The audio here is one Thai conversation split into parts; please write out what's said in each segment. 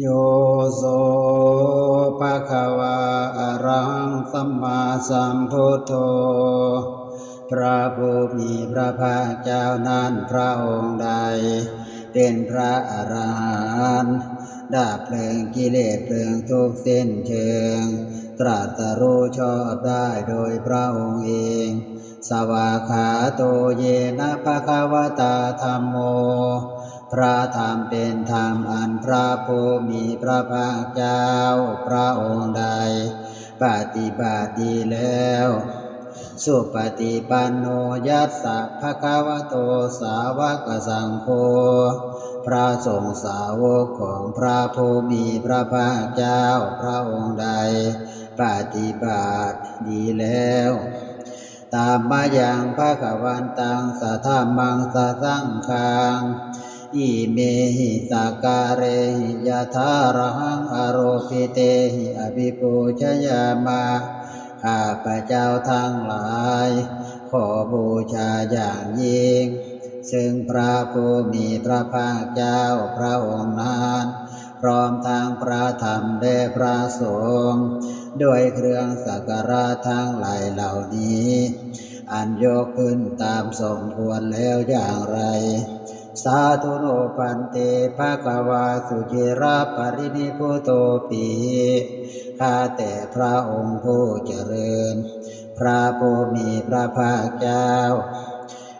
โยโสภะคะวะอะรังสัมมาสัมพุทโธ พระผู้มีพระภาคเจ้านั้นพระองค์ใด เป็นพระอรหันต์ดับเพลิงกิเลสเพลิงทุกข์สิ้นเชิง ตรัสรู้ชอบได้โดยพระองค์เอง สวากขาโตเยนะภะคะวตาธรรมโม พระธรรมเป็นธรรมอันพระผู้มีพระภาคเจ้า พระองค์ใด ปฏิบัติดีแล้ว สุปฏิปันโนยัสสะภะคะวะโตสาวกสังโฆพระสงฆ์สาวกของพระผู้มีพระภาคเจ้า พระองค์ใด ปฏิบัติดีแล้วตามมาอย่างพระขวันตังสัทธามังสัสังคัง อิเมหิสาการเรหิยะทารังอโรปิเตหิอภิปูชยามาข้าพระเจ้าทั้งหลาย ขอบูชาอย่างยิ่ง ซึ่งพระผู้มีพระภาคเจ้าพระองค์นั้นพร้อมทางพระธรรมและพระสงฆ์ด้วยเครื่องสักการะทั้งหลายเหล่านี้ อันยกขึ้นตามสมควรแล้วอย่างไร สาธุโนปันเตภะคะวาสุจิราปรินิพุโตปีข้าแต่พระองค์ผู้เจริญ พระผู้มีพระภาคเจ้า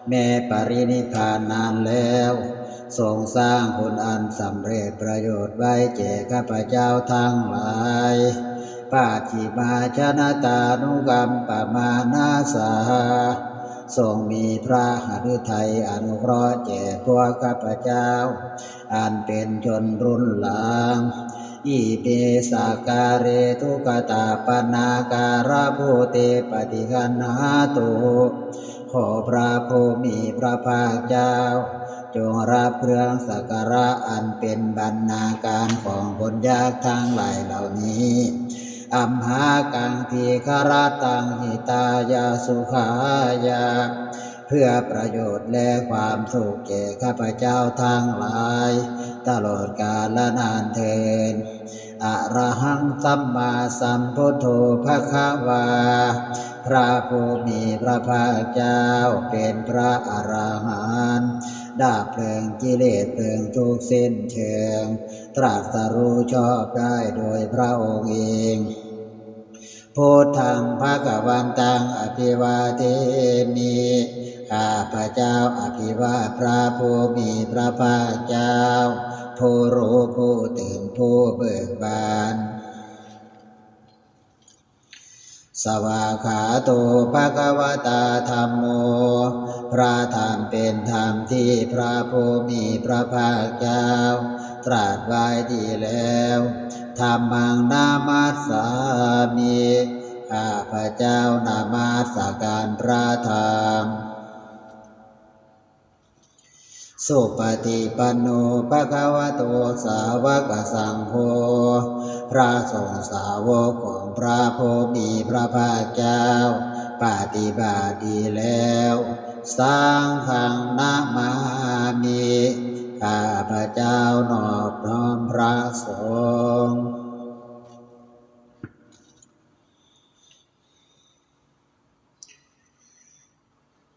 แม่ปรินิพพานนานแล้วทรงสร้างคุณอันสำเร็จประโยชน์ไว้แก่ข้าพเจ้าทั้งหลายปาจิมาชนะตานุกรรมปมานาสา ทรงมีพระหฤทัยอนุเคราะห์แก่พวกข้าพเจ้า อันเป็นชนรุ่นหลังอิเปสาการเรทุกตาปนาการะภูเตปฏิคันหาตุขอพระผู้มีพระภาคเจ้า จงรับเครื่องสักการะอันเป็นบรรณาการของคนยากทั้งหลายเหล่านี้ อัมหากังทีคาราตังหิตายาสุขายา เพื่อประโยชน์และความสุขแก่ข้าพเจ้าทั้งหลาย ตลอดกาลนานเทินอะระหังสัมมาสัมพุทโธภะคะวา พระผู้มีพระภาคเจ้าเป็นพระอรหันต์ดับเพลิงกิเลสเพลิงทุกสิ้นเชิง ตรัสรู้ชอบได้โดยพระองค์เอง พุทธังภะคะวันตังอภิวาเทมิข้าพระเจ้าอภิวาพระผู้มีพระภาคเจ้าผู้รู้ผู้ตื่นผู้เบิกบานสวากขาโตภะคะวตาธรรมโม พระธรรมเป็นธรรมที่พระผู้มีพระภาคเจ้า ตรัสไว้ดีแล้ว ธรรมังนามาสามีข้าพระเจ้านามาสการพระธรรม สุปฏิปันโนภะคะวะโตสาวกสังโฆ พระสงฆ์สาวกของพระผู้มีพระภาคเจ้า ปฏิบัติดีแล้ว สร้างขังนามามิ ข้าพระเจ้านอบน้อมพระสงฆ์